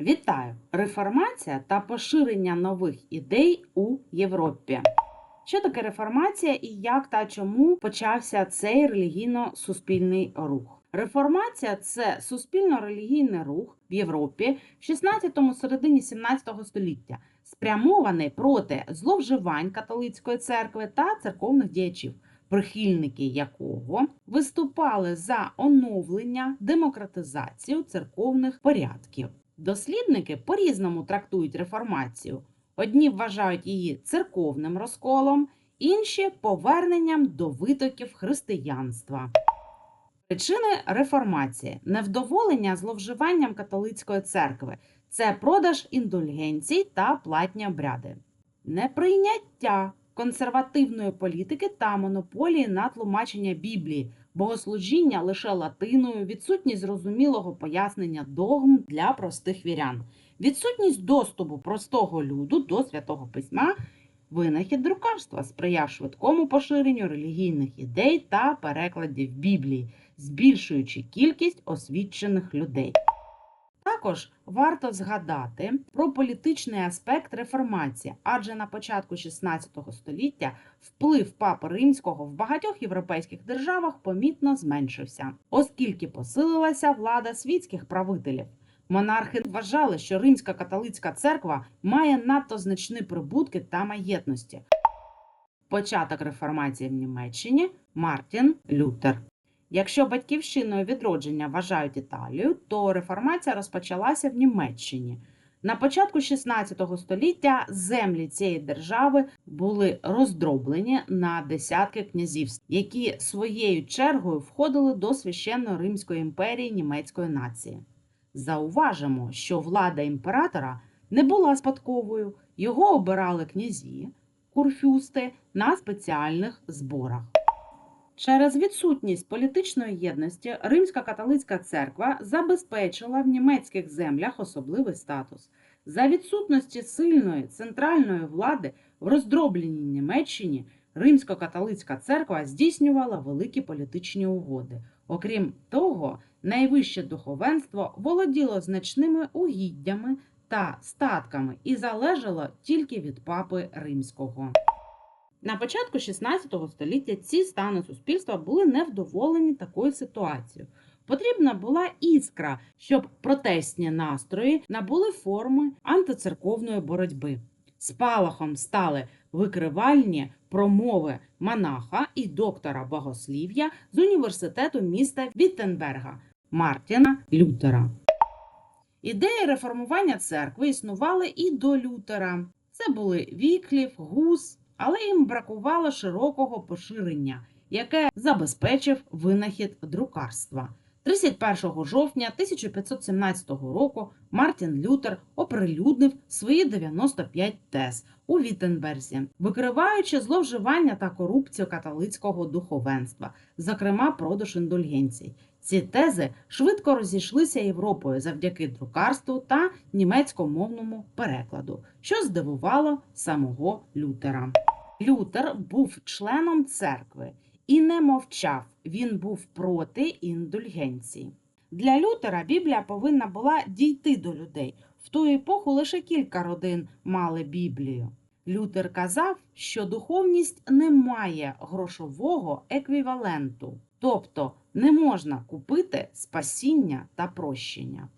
Вітаю! Реформація та поширення нових ідей у Європі. Що таке реформація і як та чому почався цей релігійно-суспільний рух? Реформація це суспільно-релігійний рух в Європі в 16-му середині 17 століття, спрямований проти зловживань католицької церкви та церковних діячів, прихильники якого виступали за оновлення, демократизацію церковних порядків. Дослідники по-різному трактують реформацію. Одні вважають її церковним розколом, інші поверненням до витоків християнства. Причини реформації невдоволення зловживанням католицької церкви це продаж індульгенцій та платні обряди, неприйняття консервативної політики та монополії на тлумачення Біблії, богослужіння лише латиною, відсутність зрозумілого пояснення догм для простих вірян, відсутність доступу простого люду до святого письма. Винахід друкарства сприяв швидкому поширенню релігійних ідей та перекладів Біблії, збільшуючи кількість освічених людей. Також варто згадати про політичний аспект реформації, адже на початку 16 століття вплив папи римського в багатьох європейських державах помітно зменшився, оскільки посилилася влада світських правителів. Монархи вважали, що римська католицька церква має надто значні прибутки та маєтності. Початок реформації в Німеччині Мартін Лютер. Якщо батьківщиною відродження вважають Італію, то реформація розпочалася в Німеччині. На початку 16 століття землі цієї держави були роздроблені на десятки князівств, які своєю чергою входили до священної Римської імперії німецької нації. Зауважимо, що влада імператора не була спадковою, його обирали князі, курфюсти на спеціальних зборах. Через відсутність політичної єдності Римська католицька церква забезпечила в німецьких землях особливий статус. За відсутності сильної центральної влади в роздробленій Німеччині Римсько-католицька церква здійснювала великі політичні угоди. Окрім того, найвище духовенство володіло значними угіддями та статками і залежало тільки від папи римського. На початку 16 століття ці стани суспільства були невдоволені такою ситуацією. Потрібна була іскра, щоб протестні настрої набули форми антицерковної боротьби. Спалахом стали викривальні промови монаха і доктора богослів'я з університету міста Віттенберга Мартіна Лютера. Ідеї реформування церкви існували і до Лютера. Це були Віклів, Гус, але їм бракувало широкого поширення, яке забезпечив винахід друкарства. 31 жовтня 1517 року Мартін Лютер оприлюднив свої 95 тез у Віттенберзі, викриваючи зловживання та корупцію католицького духовенства, зокрема продаж індульгенцій. Ці тези швидко розійшлися Європою завдяки друкарству та німецькомовному перекладу, що здивувало самого Лютера. Лютер був членом церкви і не мовчав, він був проти індульгенцій. Для Лютера Біблія повинна була дійти до людей. В ту епоху лише кілька родин мали Біблію. Лютер казав, що духовність не має грошового еквіваленту, тобто не можна купити спасіння та прощення.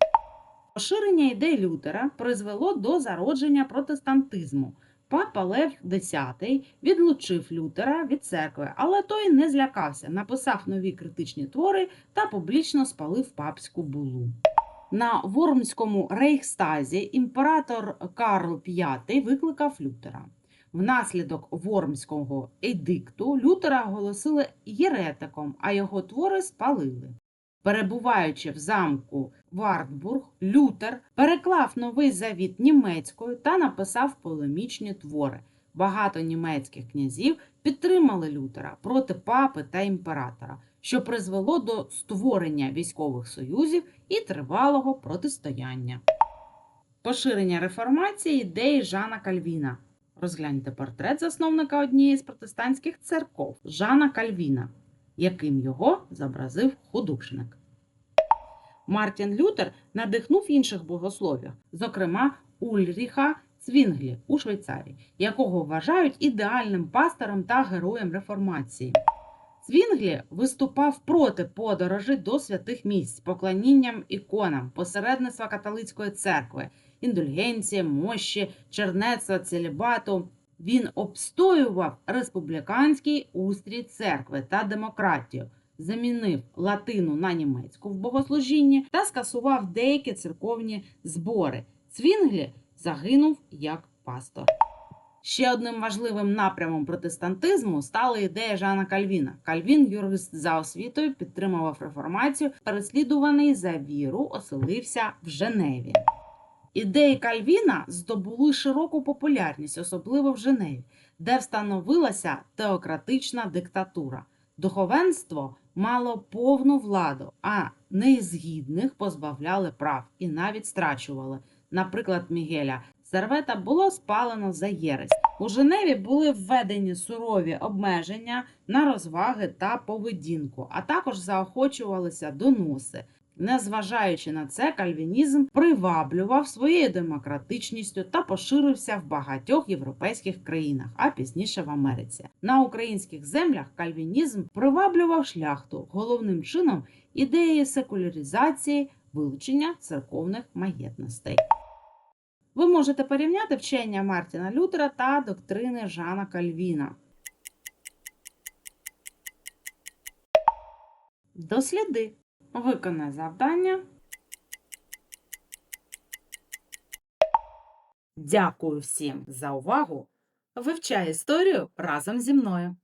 Поширення ідей Лютера призвело до зародження протестантизму. Папа Лев X відлучив Лютера від церкви, але той не злякався, написав нові критичні твори та публічно спалив папську булу. На Вормському рейхстазі імператор Карл V викликав Лютера. Внаслідок Вормського едикту Лютера оголосили єретиком, а його твори спалили. Перебуваючи в замку Вартбург, Лютер переклав новий завіт німецькою та написав полемічні твори. Багато німецьких князів підтримали Лютера проти папи та імператора, що призвело до створення військових союзів і тривалого протистояння. Поширення реформації ідеї Жана Кальвіна. Розгляньте портрет засновника однієї з протестантських церков Жана Кальвіна, яким його зобразив художник. Мартін Лютер надихнув інших богословів, зокрема Ульріха Цвінглі у Швейцарії, якого вважають ідеальним пастором та героєм реформації. Цвінглі виступав проти подорожей до святих місць, поклонінням іконам, посередництва католицької церкви, індульгенції, мощі, чернецтва, целібату. Він обстоював республіканський устрій церкви та демократію, замінив латину на німецьку в богослужінні та скасував деякі церковні збори. Цвінглі загинув як пастор. Ще одним важливим напрямом протестантизму стала ідея Жана Кальвіна. Кальвін, юрист за освітою, підтримував реформацію, переслідуваний за віру, оселився в Женеві. Ідеї Кальвіна здобули широку популярність, особливо в Женеві, де встановилася теократична диктатура. Духовенство мало повну владу, а незгідних позбавляли прав і навіть страчували. Наприклад, Мігеля Сервета було спалено за єресь. У Женеві були введені сурові обмеження на розваги та поведінку, а також заохочувалися доноси. Незважаючи на це, кальвінізм приваблював своєю демократичністю та поширився в багатьох європейських країнах, а пізніше в Америці. На українських землях кальвінізм приваблював шляхту головним чином ідеєю секуляризації, вилучення церковних маєтностей. Ви можете порівняти вчення Мартіна Лютера та доктрини Жана Кальвіна. Досліди. Виконай завдання. Дякую всім за увагу. Вивчай історію разом зі мною.